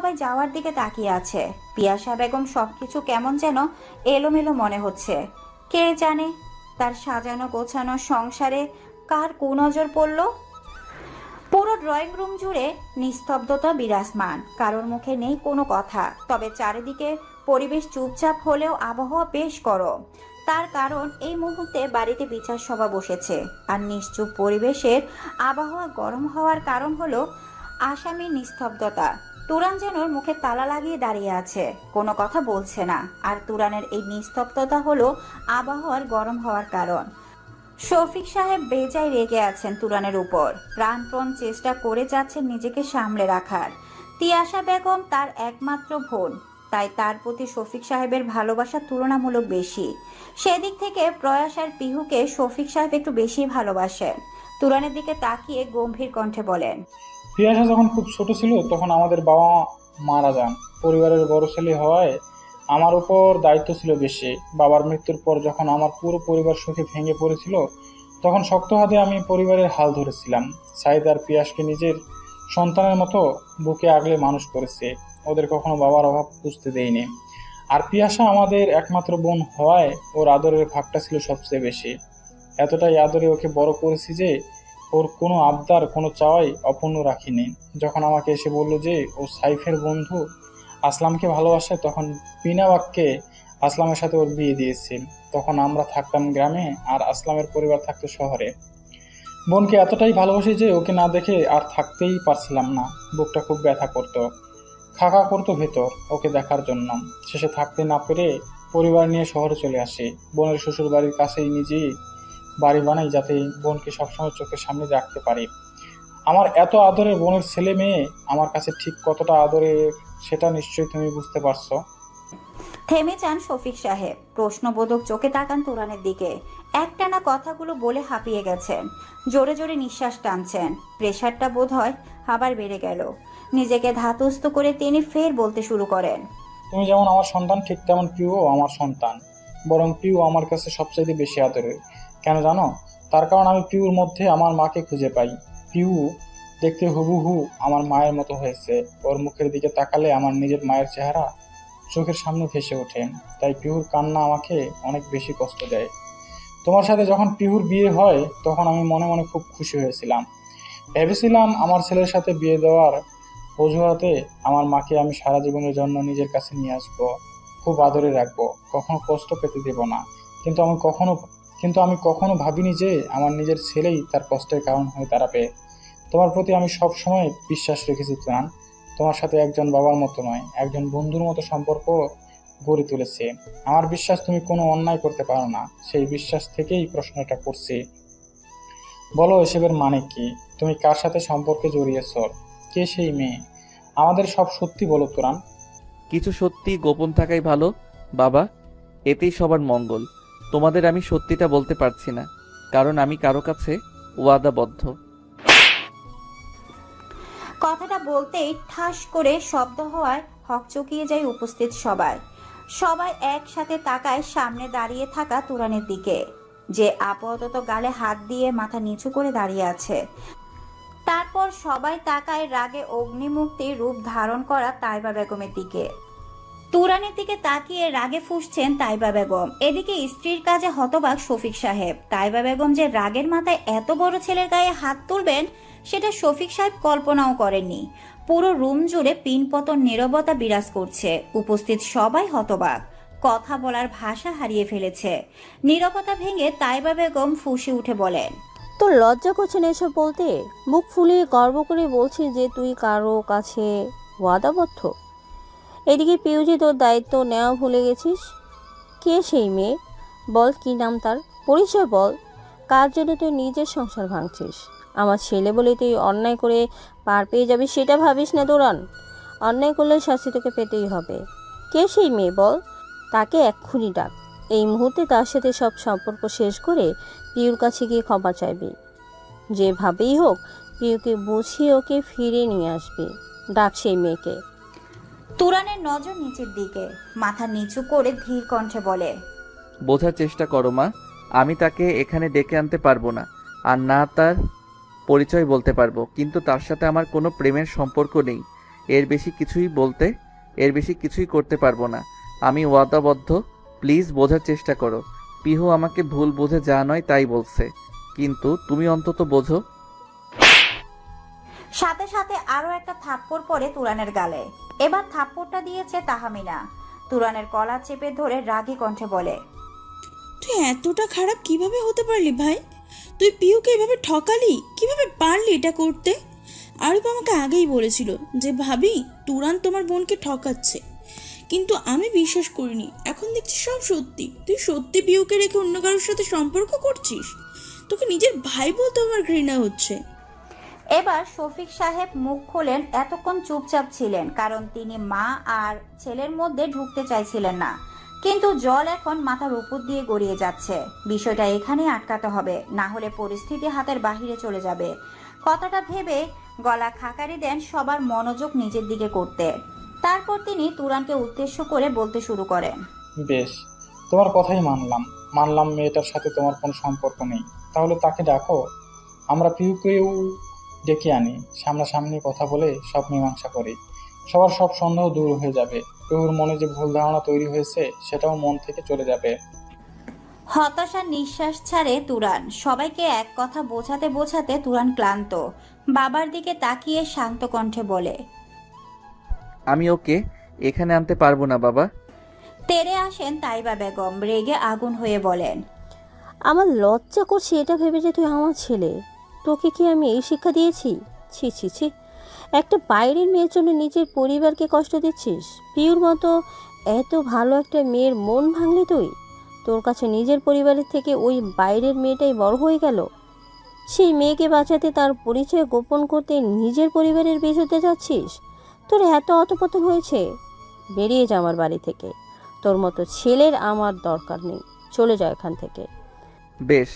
সবাই যাওয়ার দিকে তাকিয়ে আছে। পিয়াসা বেগম সবকিছু কেমন যেন এলোমেলো মনে হচ্ছে। কে জানে তার সাজানো গোছানো সংসারে কার কুনজর পড়ল? পুরো ড্রয়িং রুম জুড়ে নিস্তব্ধতা বিরাজমান, কারোর মুখে নেই কোনো কথা। তবে চারিদিকে পরিবেশ চুপচাপ হলেও আবহাওয়া বেশ গরম। তার কারণ এই মুহূর্তে বাড়িতে বিচার সভা বসেছে। আর নিশ্চুপ পরিবেশের আবহাওয়া গরম হওয়ার কারণ হলো আসামির নিস্তব্ধতা। তুরান যেন মুখে তালা লাগিয়ে দাঁড়িয়ে আছে। কোনো কথা বলছে না। আর তুরানের এই নিস্তব্ধতা হলো আবহাওয়ার গরম হওয়ার কারণ। শফিক সাহেব বেজায় রেগে আছেন তুরানের উপর। প্রাণপণ চেষ্টা করে যাচ্ছেন নিজেকে সামলে রাখার। তিয়াশা বেগম তার একমাত্র বোন। তাই তার প্রতি শফিক সাহেবের ভালোবাসা তুলনামূলক বেশি। সেদিক থেকে প্রয়াস আর পিহুকে শফিক সাহেব একটু বেশি ভালোবাসেন। তুরানের দিকে তাকিয়ে গম্ভীর কণ্ঠে বলেন পিয়াসা যখন খুব ছোট ছিল, তখন আমাদের বাবা মারা যান। পরিবারের বড় ছেলে হওয়ায় আমার উপর দায়িত্ব ছিল বেশি। বাবার মৃত্যুর পর যখন আমার পুরো পরিবার সুখে ভেঙে পড়েছিল, তখন শক্ত হাতে আমি পরিবারের হাল ধরেছিলাম। সাইদ আর পিয়াসকে নিজের সন্তানের মতো বুকে আগলে মানুষ করেছে। ওদের কখনো বাবার অভাব বুঝতে দেয়নি। আর পিয়াসা আমাদের একমাত্র বোন হওয়ায় ওর আদরের ভাগটা ছিল সবচেয়ে বেশি। এতটাই আদরে ওকে বড় করেছি যে ওর কোনো আবদার, কোনো চাওয়াই অপূর্ণ রাখিনি। যখন আমাকে এসে বলল যে, ও সাইফের বন্ধু, আসলামকে ভালোবাসে, তখন বিনা বাক্যে আসলামের সাথে ওর বিয়ে দিয়েছে। তখন আমরা থাকতাম গ্রামে আর আসলামের পরিবার থাকতো শহরে। বোনকে এতটাই ভালোবাসি যে, ওকে না দেখে আর থাকতেই পারছিলাম না। বুকটা খুব ব্যথা করতো। খাকা করতো ভেতর ওকে দেখার জন্য। শেষে থাকতে না পেরে পরিবার নিয়ে শহরে চলে আসি। বোনের শ্বশুর বাড়ির কাছেই নিজেই বাড়ি বানাই যাতে বোনকে সবসময় চোখের সামনে রাখতে পারি। আমার এত আদরের বোনের ছেলে মেয়ে আমার কাছে ঠিক কতটা আদরের সেটা নিশ্চয়ই তুমি বুঝতে পারছ। থেমে যান শফিক সাহেব। প্রশ্নবোধক চোখে তাকান তুরানের দিকে। একটানা কথাগুলো বলে হাঁপিয়ে গেছেন। জোরে জোরে নিঃশ্বাস টানছেন। প্রেশারটা বোধ হয় আবার বেড়ে গেল। নিজেকে ধাতস্থ করে তিনি ফের বলতে শুরু করেন। তুমি যেমন আমার সন্তান ঠিক তেমন প্রিয় আমার সন্তান। বরং প্রিয় আমার কাছে সবচাইতে বেশি আদরের। কেন জানো? তার কারণ আমি পিউর মধ্যে আমার মাকে খুঁজে পাই। পিউ দেখতে হুবহু আমার মায়ের মতো হয়েছে। ওর মুখের দিকে তাকালে আমার নিজের মায়ের চেহারা চোখের সামনে ভেসে ওঠে। তাই পিহুর কান্না আমাকে অনেক বেশি কষ্ট দেয়। তোমার সাথে যখন পিহুর বিয়ে হয়, তখন আমি মনে মনে খুব খুশি হয়েছিলাম। ভেবেছিলাম আমার ছেলের সাথে বিয়ে দেওয়ার অজুহাতে আমার মাকে আমি সারা জীবনের জন্য নিজের কাছে নিয়ে আসব। খুব আদরে রাখব। কখনো কষ্ট পেতে দেব না। কিন্তু আমি কখনো কিন্তু আমি কখনো ভাবিনি যে আমার নিজের ছেলেই তার কষ্টের কারণ হয়ে দাঁড়াবে তোমার প্রতি আমি সব সময় বিশ্বাস রেখেছি প্রাণ তোমার সাথে একজন বাবার মতো নয়, একজন বন্ধুর মতো সম্পর্ক গড়ে তুলেছে। আমার বিশ্বাস তুমি কোনো অন্যায় করতে পারো না, সেই বিশ্বাস থেকেই প্রশ্নটা করছি। বলো, এসবের মানে কি? তুমি কার সাথে সম্পর্কে জড়িয়েছ? কে সেই মেয়ে? আমাদের সব সত্যি বলো তোরান কিছু সত্যি গোপন থাকাই ভালো, বাবা। এতেই সবার মঙ্গল। তোমাদের আমি সত্যিটা বলতে পারছি না, কারণ আমি কারও কাছে ওয়াদাবদ্ধ। কথাটা বলতেই ঠাস করে শব্দ হওয়ায় হকচকিয়ে যায় উপস্থিত সবাই। সবাই একসাথে তাকায় সামনে দাঁড়িয়ে থাকা তুরানের দিকে, যে আপাতত গালে হাত দিয়ে মাথা নিচু করে দাঁড়িয়ে আছে। তারপর সবাই তাকায় রাগে অগ্নিমুক্তি রূপ ধারণ করা তাইবা বেগমের দিকে। তুরানের দিকে তাকিয়ে রাগে ফুসছেন তাইবা বেগম। এদিকে স্ত্রীর কাজে হতবাক শফিক সাহেব। তাইবা বেগম যে রাগের মাথায় এত বড় ছেলের গায়ে হাত তুলবেন, সেটা শফিক সাহেব কল্পনাও করেননি। পুরো রুম জুড়ে পিনপতন নীরবতা বিরাজ করছে। উপস্থিত সবাই হতবাক। কথা বলার ভাষা হারিয়ে ফেলেছে। নীরবতা ভেঙে তাইবা বেগম ফুঁসে উঠে বলেন, তোর লজ্জা করছে এসব বলতে? মুখ ফুলিয়ে গর্ব করে বলছিস যে তুই কারও কাছে ওয়াদাবদ্ধ। এদিকে পিউজি, তোর দায়িত্ব নেওয়া ভুলে গেছিস? কে সেই মেয়ে? বল, কি নাম তার? পরিচয় বল। কার জন্য তুই নিজের সংসার ভাঙছিস? আমার ছেলে বলে তুই অন্যায় করে পার পেয়ে যাবি, সেটা ভাবিস না দৌড়ান অন্যায় করলে শাস্তি তোকে পেতেই হবে। কে সেই মেয়ে বল? তাকে এক্ষুনি ডাক। এই মুহূর্তে তার সাথে সব সম্পর্ক শেষ করে পিউর কাছে গিয়ে ক্ষমা চাইবি। যেভাবেই হোক, পিউকে বুঝিয়ে ওকে ফিরে নিয়ে আসবি। ডাক সেই মেয়েকে। তুরানের নজর নিচের দিকে মাথা নিচু করে ধীর কণ্ঠে বলে বোঝার চেষ্টা করো মা। আমি তাকে এখানে ডেকে আনতে পারব না আর না তার পরিচয় বলতে পারব। কিন্তু তার সাথে আমার কোনো প্রেমের সম্পর্ক নেই। এর বেশি কিছুই বলতে এর বেশি কিছুই করতে পারব না। আমি ওয়াদাবদ্ধ। প্লিজ বোঝার চেষ্টা করো। পিহু আমাকে ভুল বুঝে যা নয় তাই বলছে। কিন্তু তুমি অন্তত বোঝো। সাথে সাথে আরও একটা থাপ্পড় পড়ে তুরানের গালে। এবার থাপ্পড়টা দিয়েছে তাহামিনা। তুরানের কলা চেপে ধরে রাগী কণ্ঠে বলে, তুই এতটা খারাপ কীভাবে হতে পারলি ভাই? তুই পিউকে এভাবে ঠকালি? কীভাবে পারলি এটা করতে? আরিফ আমাকে আগেই বলেছিল যে, ভাবি, তুরান তোমার বোনকে ঠকাচ্ছে। কিন্তু আমি বিশ্বাস করিনি। এখন দেখছি সব সত্যি। তুই সত্যি পিউকে রেখে অন্য কারোর সাথে সম্পর্ক করছিস? তোকে নিজের ভাই বলতে আমার ঘৃণা হচ্ছে। এবার শফিক সাহেব মুখ খোলেন, এতক্ষণ চুপচাপ ছিলেন, কারণ তিনি মা আর ছেলের মধ্যে ঢুকতে চাইছিলেন না। কিন্তু জল এখন মাথার উপর দিয়ে গড়িয়ে যাচ্ছে। বিষয়টা এখানেই আটকাতে হবে, না হলে পরিস্থিতি হাতের বাহিরে চলে যাবে। কথাটা ভেবে গলা খাকারি দেন সবার মনোযোগ নিজের দিকে করতে। তারপর তিনি তুরানকে উদ্দেশ্য করে বলতে শুরু করেন। বেশ, তোমার কথাই মানলাম। মানলাম মেয়েটার সাথে তোমার কোনো সম্পর্ক নেই। তাহলে তাকে ডাকো। আমরা পিউকেও ডেকে আনি। সামনাসামনি কথা বলে সব মীমাংসা করি। সবার সব সন্দেহ দূর হয়ে যাবে। পিউর মনে যে ভুল ধারণা তৈরি হয়েছে সেটাও মন থেকে চলে যাবে। হতাশার নিঃশ্বাস ছাড়ে তুরান। সবাইকে এক কথা বোঝাতে বোঝাতে তুরান ক্লান্ত। বাবার দিকে তাকিয়ে শান্ত কণ্ঠে বলে আমি ওকে এখানে আনতে পারব না বাবা। তেরে আসেন তাইবা বেগম রেগে আগুন হয়ে বলেন আমার লজ্জা করছে এটা ভেবে যে তুই আমার ছেলে। তোকে কি আমি এই শিক্ষা দিয়েছি? ছি ছি ছি। একটা বাইরের মেয়ের জন্য নিজের পরিবারকে কষ্ট দিচ্ছিস? পিউর মতো এত ভালো একটা মেয়ের মন ভাঙলি তুই? তোর কাছে নিজের পরিবারের থেকে ওই বাইরের মেয়েটাই বড় হয়ে গেল। সেই মেয়েকে বাঁচাতে তার পরিচয় গোপন করতে নিজের পরিবারের বেঁচতে যাচ্ছিস? তোর এত অতপতন হয়েছে। বেরিয়ে যা আমার বাড়ি থেকে। তোর মতো ছেলের আমার দরকার নেই। চলে যা এখান থেকে। বেশ,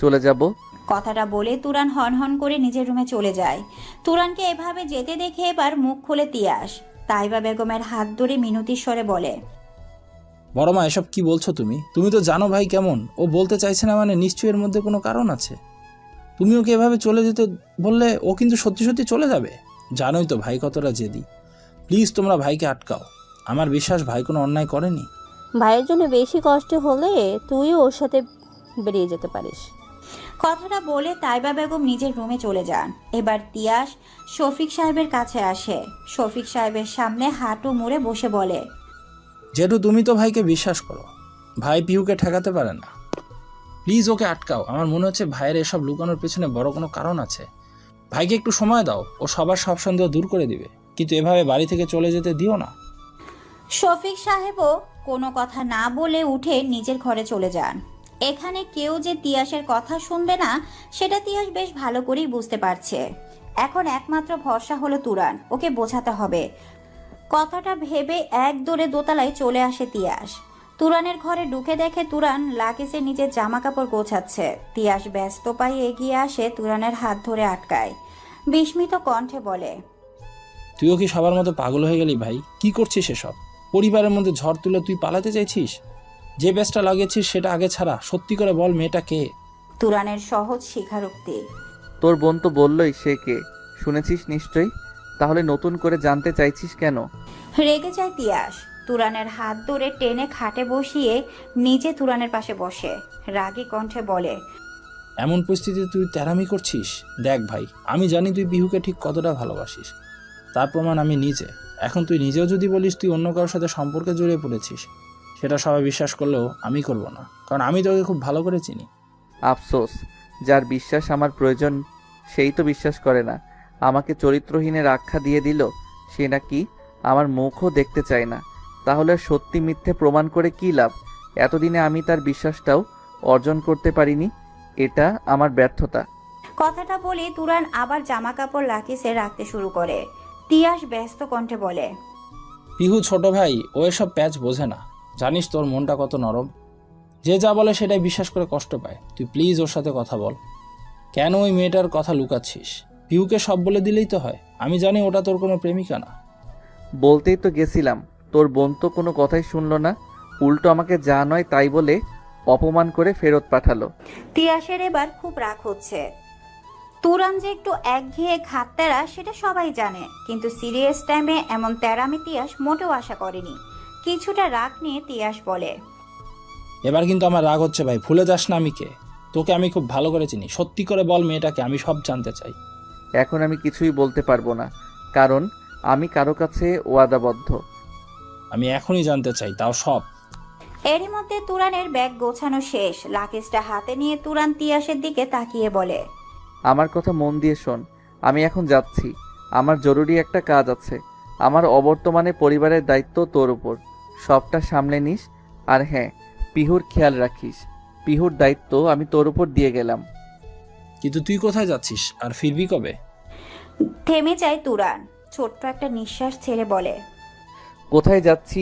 চলে যাব। কথাটা বলে তুরান হন হন করে নিজের রুমে চলে যায়। তুরানকে এভাবে যেতে দেখে এবার মুখ খুলে তিয়াস। তাইবা বেগমের হাত ধরে মিনতির স্বরে বলে বড় মা এসব কি বলছো তুমি? তুমি তো জানো ভাই কেমন। ও বলতে চাইছে না মানে নিশ্চয়ই এর মধ্যে কোনো কারণ আছে। তুমি ওকে এভাবে চলে যেতে বললে ও কিন্তু সত্যি সত্যি চলে যাবে? জানোই তো ভাই কতটা জেদি। প্লিজ তোমরা ভাইকে আটকাও। আমার বিশ্বাস ভাই কোনো অন্যায় করেনি। ভাইয়ের জন্য বেশি কষ্ট হলে তুইও ওর সাথে বেরিয়ে যেতে পারিস। কথাটা বলে তাইবা বেগম নিজের রুমে চলে যান। এবার তিয়াস শফিক সাহেবের কাছে আসে। শফিক সাহেবের সামনে হাঁটু মুড়ে বসে বলে জেঠু তুমি তো ভাইকে বিশ্বাস করো। ভাই পিউকে ঠেকাতে পারে না। প্লিজ ওকে আটকাও। আমার মনে হচ্ছে ভাইয়ের এসব লুকানোর পেছনে বড় কোনো কারণ আছে। ভাইকে একটু সময় দাও। ও সবার সব সন্দেহ দূর করে দিবে। কিন্তু এভাবে বাড়ি থেকে চলে যেতে দিও না। শফিক সাহেবও কোনো কথা না বলে উঠে নিজের ঘরে চলে যান। এখানে কেউ যে তিয়াসের কথা শুনবে না, সেটা তিয়াস বেশ ভালো করেই বুঝতে পারছে। এখন একমাত্র ভরসা হলো তুরান, ওকে বোঝাতে হবে। কথাটা ভেবে এক দৌড়ে দোতলায় চলে আসে তিয়াস। তুরানের ঘরে ঢুকে দেখে তুরান লাগেজে নিজের জামা কাপড় গোছাচ্ছে। তিয়াস ব্যস্ত পায়ে এগিয়ে আসে তুরানের হাত ধরে আটকায়। বিস্মিত কণ্ঠে বলে, তুইও কি সবার মতো পাগল হয়ে গেলি ভাই? কি করছিস এসব? পরিবারের মধ্যে ঝড় তুলে তুই পালাতে চাইছিস? যে ব্যাসটা লাগিয়েছিস সেটা আগে ছাড়া। সত্যি করে বল মেয়েটা কে? তুরানের সহজ স্বীকারোক্তি। তোর বোন তো বললই সে কে। শুনেছিস নিশ্চয়ই? তাহলে নতুন করে জানতে চাইছিস কেন? রেগে যায় তিয়াস তুরানের হাত ধরে টেনে খাটে বসিয়ে নিজে তুরানের পাশে বসে। রাগী কণ্ঠে বলে এমন পরিস্থিতিতে তুই তেরামি করছিস? দেখ ভাই আমি জানি তুই বিহুকে ঠিক কতটা ভালোবাসিস। তার প্রমাণ আমি নিজে। এখন তুই নিজেও যদি বলিস তুই অন্য কারোর সাথে সম্পর্কে জড়িয়ে পড়েছিস। সেটা সবাই বিশ্বাস করলেও আমি করব না। কারণ আমি তোকে খুব ভালো করে চিনি। আফসোস যার বিশ্বাস আমার প্রয়োজন সেই তো বিশ্বাস করে না। আমাকে চরিত্রহীনের আখ্যা দিয়ে দিল সে নাকি আমার মুখও দেখতে চায় না। তাহলে সত্যি মিথ্যে প্রমাণ করে কী লাভ? এতদিনে আমি তার বিশ্বাসটাও অর্জন করতে পারিনি এটা আমার ব্যর্থতা। কথাটা বলে তুরান আবার জামা কাপড় লাকিসে রাখতে শুরু করে। তিয়াস ব্যস্ত কণ্ঠে বলে পিহু ছোট ভাই ও এসব প্যাচ বোঝে না। জানিস তোর মনটা কত নরম? যে যা বলে সেটাই বিশ্বাস করে কষ্ট পায়। তুই প্লিজ ওর সাথে কথা বল। কেন ওই মেয়েটার কথা লুকাচ্ছিস? পিউকে সব বলে দিলেই তো হয়। আমি জানি ওটা তোর কোনো প্রেমিকা না। বলতেই তো গেছিলাম। তোর বোন তো কোনো কথাই শুনলো না। উল্টো আমাকে যা নয় তাই বলে অপমান করে ফেরত পাঠালো। তিয়াসের এবার খুব রাগ হচ্ছে। তুরান যে একটু একঘেয়ে ঘাটতেরা সেটা সবাই জানে। কিন্তু সিরিয়াস টাইমে এমন তেরামি তিয়াস মোটেও আশা করেনি। কিছুটা রাগ নিয়ে তিয়াস বলে এবার কিন্তু আমার রাগ হচ্ছে ভাই ভুলে যাস না আমি কে তোকে আমি খুব ভালো করে চিনি। সত্যি করে বল মেয়েটাকে আমি সব জানতে চাই। এখন আমি কিছুই বলতে পারব না কারণ আমি কারও কাছে ওয়াদাবদ্ধ। আমি এখনই জানতে চাই তাও সব। এরই মধ্যে তুরানের ব্যাগ গোছানো শেষ। লাকেজটা হাতে নিয়ে তুরান তিয়াসের দিকে তাকিয়ে বলে আমার কথা মন দিয়ে শোন আমি এখন যাচ্ছি। আমার জরুরি একটা কাজ আছে। আমার অবর্তমানে পরিবারের দায়িত্ব তোর উপর। সবটা সামলে নিস। আর হ্যাঁ পিহুর খেয়াল রাখিস। পিহুর দায়িত্ব আমি তোর উপর দিয়ে গেলাম। কিন্তু তুই কোথায় যাচ্ছিস? আর ফিরবি কবে? থেমে যায় তুরান ছোট্ট একটা নিঃশ্বাস ছেড়ে বলে। কোথায় যাচ্ছি